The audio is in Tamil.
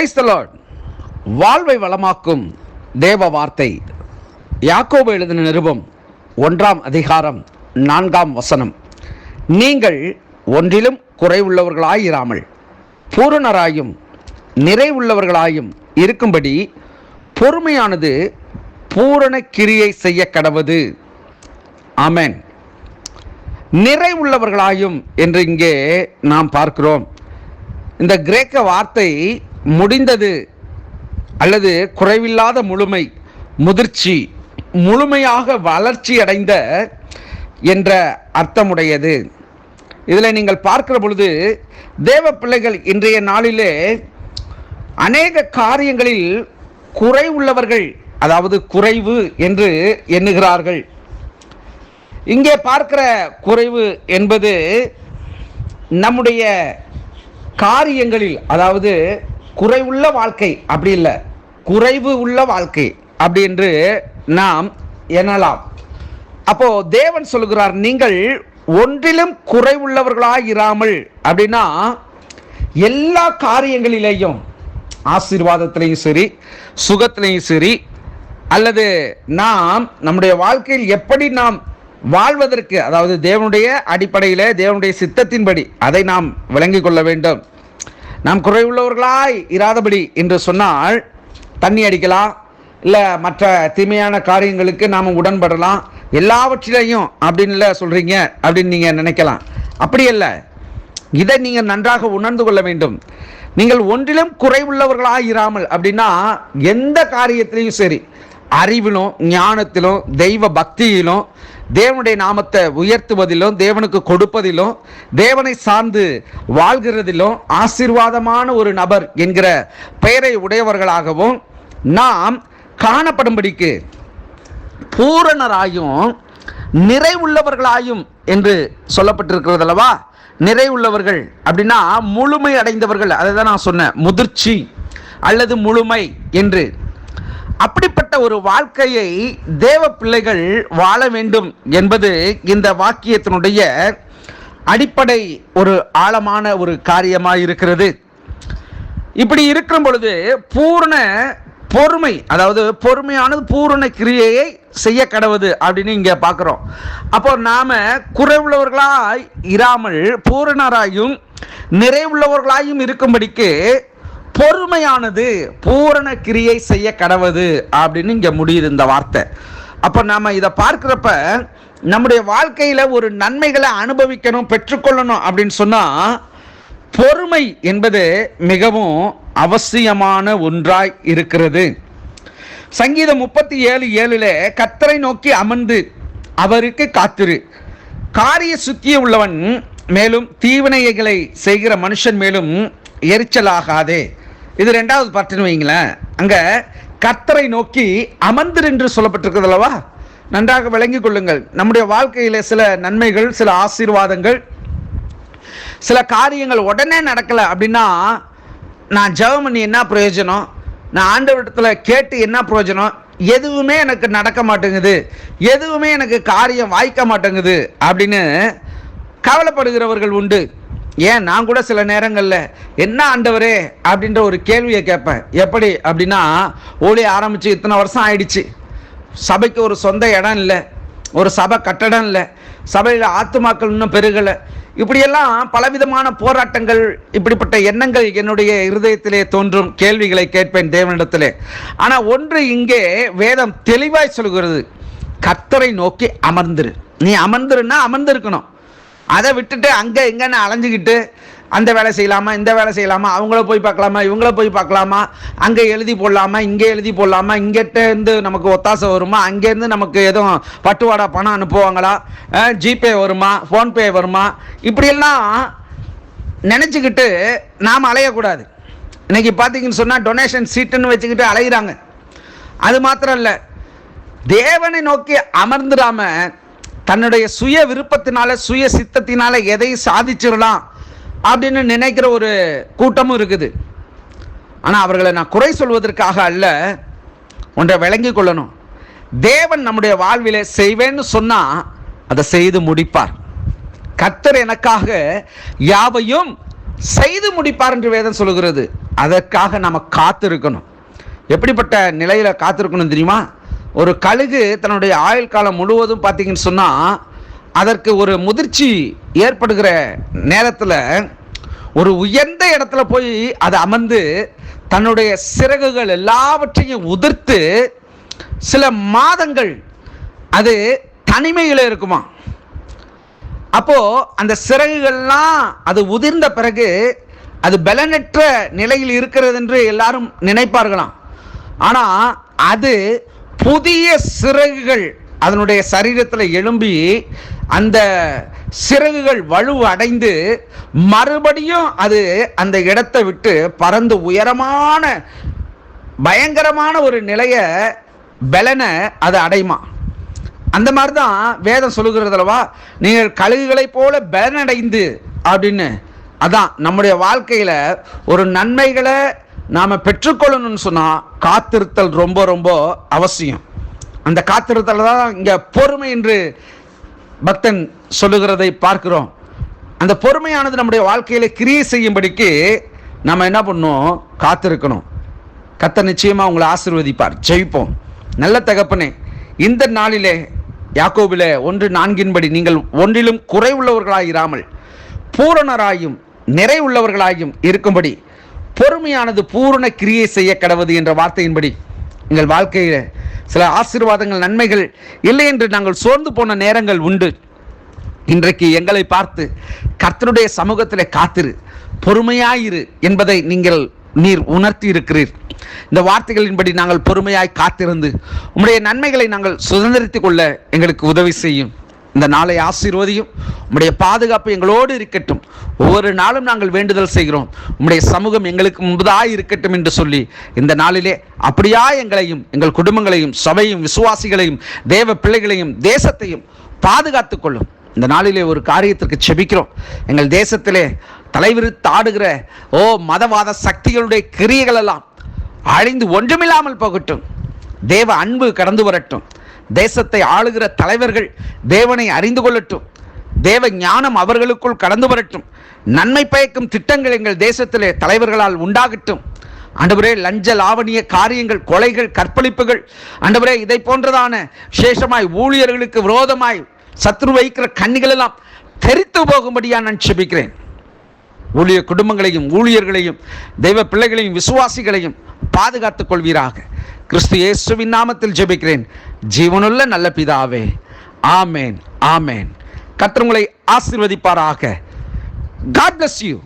பிரைஸ் வாழ்வை வளமாக்கும் தேவ வார்த்தை. யாக்கோபு எழுதின நிருபம் ஒன்றாம் அதிகாரம் நான்காம் வசனம். நீங்கள் ஒன்றிலும் குறைவுள்ளவர்களாயிராமல் பூரணராயும் நிறைவுள்ளவர்களாயும் இருக்கும்படி பொறுமையானது பூரண கிரியை செய்ய கடவது. ஆமென். நிறைவுள்ளவர்களாயும் என்று இங்கே நாம் பார்க்கிறோம். இந்த கிரேக்க வார்த்தை முடிந்தது அல்லது குறைவில்லாத முழுமை முதிர்ச்சி முழுமையாக வளர்ச்சி அடைந்த என்ற அர்த்தமுடையது. இதில் நீங்கள் பார்க்கிற பொழுது தேவ பிள்ளைகள் இன்றைய நாளிலே அநேக காரியங்களில் குறைவுள்ளவர்கள் அதாவது குறைவு என்று எண்ணுகிறார்கள். இங்கே பார்க்கிற குறைவு என்பது நம்முடைய காரியங்களில் அதாவது குறைவுள்ள வாழ்க்கை. அப்படி இல்லை. குறைவு உள்ள வாழ்க்கை. அப்படி என்று நாம் எண்ணலாம். அப்போ தேவன் சொல்கிறார் நீங்கள் ஒன்றிலும் குறைவுள்ளவர்களாக இராமல். அப்படின்னா எல்லா காரியங்களிலேயும் ஆசீர்வாதத்திலையும் சரி சுகத்திலையும் சரி அல்லது நாம் நம்முடைய வாழ்க்கையில் எப்படி நாம் வாழ்வதற்கு அதாவது தேவனுடைய அடிப்படையில் தேவனுடைய சித்தத்தின்படி அதை நாம் விளங்கிக் கொள்ள வேண்டும். நாம் குறைவுள்ளவர்களாய் இராதபடி என்று சொன்னால் தண்ணி அடிக்கலாம் இல்லை மற்ற தீமையான காரியங்களுக்கு நாம் உடன்படலாம். எல்லாவற்றிலையும் அப்படின்னு சொல்கிறீங்க அப்படின்னு நீங்கள் நினைக்கலாம். அப்படி அல்ல. இதை நீங்கள் நன்றாக உணர்ந்து கொள்ள வேண்டும். நீங்கள் ஒன்றிலும் குறைவுள்ளவர்களாக இராமல் அப்படின்னா எந்த காரியத்திலையும் சரி. அறிவிலும் ஞானத்திலும் தெய்வ பக்தியிலும் தேவனுடைய நாமத்தை உயர்த்துவதிலும் தேவனுக்கு கொடுப்பதிலும் தேவனை சார்ந்து வாழ்கிறதிலும் ஆசீர்வாதமான ஒரு நபர் என்கிற பெயரை உடையவர்களாகவும் நாம் காணப்படும்படிக்கு பூரணராயும் நிறைவுள்ளவர்களாயும் என்று சொல்லப்பட்டிருக்கிறது அல்லவா? நிறைவுள்ளவர்கள் அப்படின்னா முழுமை அடைந்தவர்கள். அதை தான் நான் சொன்னேன். முதிர்ச்சி அல்லது முழுமை என்று. அப்படிப்பட்ட ஒரு வாழ்க்கையை தேவ பிள்ளைகள் வாழ வேண்டும் என்பது இந்த வாக்கியத்தினுடைய அடிப்படை ஒரு ஆழமான ஒரு காரியமாக இருக்கிறது இப்படி இருக்கும் பொழுது பூர்ண பொறுமை அதாவது பொறுமையானது பூரண கிரியையை செய்ய கடவுது அப்படின்னு இங்கே பார்க்குறோம். அப்போ நாம் குறைவுள்ளவர்களாய் இராமல் பூரணராயும் நிறைவுள்ளவர்களாயும் இருக்கும்படிக்கு பொறுமையானது பூரண கிரியை செய்ய கடவுது அப்படின்னு இங்கே முடியுது இந்த வார்த்தை. அப்போ நாம் இதை பார்க்குறப்ப நம்முடைய வாழ்க்கையில் ஒரு நன்மைகளை அனுபவிக்கணும் பெற்றுக்கொள்ளணும் அப்படின்னு சொன்னால் பொறுமை என்பது மிகவும் அவசியமான ஒன்றாய் இருக்கிறது. சங்கீதம் முப்பத்தி ஏழு ஏழுல கத்தரை நோக்கி அமர்ந்து அவருக்கு காத்திரு. காரிய சுத்திய உள்ளவன் மேலும் தீவினைகளை செய்கிற மனுஷன் மேலும் எரிச்சலாகாதே. இது ரெண்டாவது பாட்டுன்னு வைங்களேன் அங்க கத்தரை நோக்கி அமர்ந்து என்று சொல்லப்பட்டிருக்கிறது அல்லவா? நன்றாக விளங்கிக் கொள்ளுங்கள். நம்முடைய வாழ்க்கையில சில நன்மைகள் சில ஆசீர்வாதங்கள் சில காரியங்கள் உடனே நடக்கலை அப்படின்னா நான் ஜெபம் பண்ணி என்ன பிரயோஜனம்? நான் ஆண்டவரிடத்தில் கேட்டு என்ன பிரயோஜனம்? எதுவுமே எனக்கு நடக்க மாட்டேங்குது. எதுவுமே எனக்கு காரியம் வாய்க்க மாட்டேங்குது அப்படின்னு கவலைப்படுகிறவர்கள் உண்டு. ஏன் நான் கூட சில நேரங்களில் என்ன ஆண்டவரே அப்படின்ற ஒரு கேள்வியை கேட்பேன். எப்படி அப்படின்னா ஊழிய ஆரம்பித்து இத்தனை வருஷம் ஆயிடுச்சு. சபைக்கு ஒரு சொந்த இடம் இல்லை ஒரு சபை கட்டடம் இல்லை சபையில் ஆத்துமாக்கள் இன்னும் பெருகலை. இப்படியெல்லாம் பலவிதமான போராட்டங்கள் இப்படிப்பட்ட எண்ணங்கள் என்னுடைய இருதயத்திலே தோன்றும் கேள்விகளை கேட்பேன் தேவனிடத்திலே. ஆனால் ஒன்று இங்கே வேதம் தெளிவாய் சொல்கிறது கத்தரை நோக்கி அமர்ந்துரு. நீ அமர்ந்துருன்னா அமர்ந்திருக்கணும். அதை விட்டுட்டு அங்கே எங்கன்னு அலைஞ்சிக்கிட்டு அந்த வேலை செய்யலாமா இந்த வேலை செய்யலாமா அவங்கள போய் பார்க்கலாமா இவங்கள போய் பார்க்கலாமா அங்கே எழுதி போடலாமா இங்கே எழுதி போடலாமா இங்கிட்டேருந்து நமக்கு ஒத்தாசை வருமா அங்கேருந்து நமக்கு எதுவும் பட்டுவாடா பணம் அனுப்புவாங்களா ஜிபே வருமா ஃபோன்பே வருமா இப்படியெல்லாம் நினச்சிக்கிட்டு நாம் அலையக்கூடாது. இன்றைக்கி பார்த்தீங்கன்னு சொன்னால் டொனேஷன் சீட்டுன்னு வச்சுக்கிட்டு அலைகிறாங்க அது மாத்திரம் இல்லை. தேவனை நோக்கி அமர்ந்துடாமல் தன்னுடைய சுய விருப்பத்தினால சுய சித்தத்தினால எதையும் சாதிச்சிடலாம் அப்படின்னு நினைக்கிற ஒரு கூட்டமும் இருக்குது. ஆனால் அவர்களை நான் குறை சொல்வதற்காக அல்ல ஒன்றை விளங்கி கொள்ளணும். தேவன் நம்முடைய வாழ்விலே செய்வேன்னு சொன்னால் அதை செய்து முடிப்பார். கத்தர் எனக்காக யாவையும் செய்து முடிப்பார் என்று வேதம் சொல்லுகிறது. அதற்காக நாம் காத்திருக்கணும். எப்படிப்பட்ட நிலையில் காத்திருக்கணும் தெரியுமா? ஒரு கழுகு தன்னுடைய ஆயுள் காலம் முழுவதும் பார்த்தீங்கன்னு சொன்னால் அதற்கு ஒரு முதிர்ச்சி ஏற்படுகிற நேரத்தில் ஒரு உயர்ந்த இடத்துல போய் அது அமர்ந்து தன்னுடைய சிறகுகள் எல்லாவற்றையும் உதிர்த்து சில மாதங்கள் அது தனிமையில் இருக்குமா? அப்போது அந்த சிறகுகள்லாம் அது உதிர்ந்த பிறகு அது பலனற்ற நிலையில் இருக்கிறது என்று எல்லாரும் நினைப்பார்களாம். ஆனால் அது புதிய சிறகுகள் அதனுடைய சரீரத்தில் எழும்பி அந்த சிறகுகள் வலுவடைந்து மறுபடியும் அது அந்த இடத்தை விட்டு பறந்து உயரமான பயங்கரமான ஒரு நிலையை பலனை அது அடையுமா? அந்த மாதிரி தான் வேதம் சொல்லுகிறதுலவா நீங்கள் கழுகுகளைப் போல பலனடைந்து அப்படின்னு. அதான் நம்முடைய வாழ்க்கையில் ஒரு நன்மைகளை நாம் பெற்றுக்கொள்ளணும்னு சொன்னால் காத்திருத்தல் ரொம்ப ரொம்ப அவசியம். அந்த காத்திருத்தல் தான் இங்கே பொறுமை என்று பக்தன் சொல்லுகிறதை பார்க்கிறோம். அந்த பொறுமையானது நம்முடைய வாழ்க்கையில் கிரியை செய்யும்படிக்கு நம்ம என்ன பண்ணணும்? காத்திருக்கணும். கத்த நிச்சயமாக உங்களை ஆசிர்வதிப்பார். ஜெயிப்போம். நல்ல தகப்பனே இந்த நாளிலே யாக்கோபில ஒன்று நான்கின்படி நீங்கள் ஒன்றிலும் குறைவுள்ளவர்களாயிராமல் பூரணராயும் நிறைவுள்ளவர்களாயும் இருக்கும்படி பொறுமையானது பூரண கிரியை செய்ய கடவுது என்ற வார்த்தையின்படி எங்கள் வாழ்க்கையில் சில ஆசீர்வாதங்கள் நன்மைகள் இல்லை என்று நாங்கள் சோர்ந்து போன நேரங்கள் உண்டு. இன்றைக்கு எங்களை பார்த்து கர்த்தருடைய சமூகத்தில் காத்திரு பொறுமையாயிரு என்பதை நீங்கள் நீர் உணர்த்தி இருக்கிறீர். இந்த வார்த்தைகளின்படி நாங்கள் பொறுமையாய் காத்திருந்து உம்முடைய நன்மைகளை நாங்கள் சுதந்திரித்துக் கொள்ள எங்களுக்கு உதவி செய்யும். இந்த நாளை ஆசீர்வதியும். உம்முடைய பாதுகாப்பு எங்களோடு இருக்கட்டும். ஒவ்வொரு நாளும் நாங்கள் வேண்டுதல் செய்கிறோம். உம்முடைய சமூகம் எங்களுக்கு முன்பதாக இருக்கட்டும் என்று சொல்லி இந்த நாளிலே அப்படியா எங்களையும் எங்கள் குடும்பங்களையும் சபையும் விசுவாசிகளையும் தேவ பிள்ளைகளையும் தேசத்தையும் பாதுகாத்துக் கொள்ளும். இந்த நாளிலே ஒரு காரியத்திற்கு செபிக்கிறோம். எங்கள் தேசத்திலே தலைவிரித்து ஆடுகிற ஓ மதவாத சக்திகளுடைய கிரியைகள் எல்லாம் அழிந்து ஒன்றுமில்லாமல் போகட்டும். தேவ அன்பு கடந்து வரட்டும். தேசத்தை ஆளுகிற தலைவர்கள் தேவனை அறிந்து கொள்ளட்டும். தேவ ஞானம் அவர்களுக்குள் கடந்து வரட்டும். நன்மை பயக்கும் திட்டங்கள் எங்கள் தேசத்திலே தலைவர்களால் உண்டாகட்டும். ஆண்டவரே லஞ்ச லாவணிய காரியங்கள் கொலைகள் கற்பழிப்புகள் ஆண்டவரே இதை போன்றதான விசேஷமாய் ஊழியர்களுக்கு விரோதமாய் சத்ரு வைக்கிற கண்ணிகள் எல்லாம் தெரித்து போகும்படியா நான் செபிக்கிறேன். ஊழிய குடும்பங்களையும் ஊழியர்களையும் தெய்வ பிள்ளைகளையும் விசுவாசிகளையும் பாதுகாத்துக் கொள்வீராக. கிறிஸ்து இயேசுவின் நாமத்தில் ஜெபிக்கிறேன். ஜீவனுள்ள நல்ல பிதாவே ஆமேன் ஆமேன். கத்திரங்களை ஆசிர்வதிப்பாராக. God bless you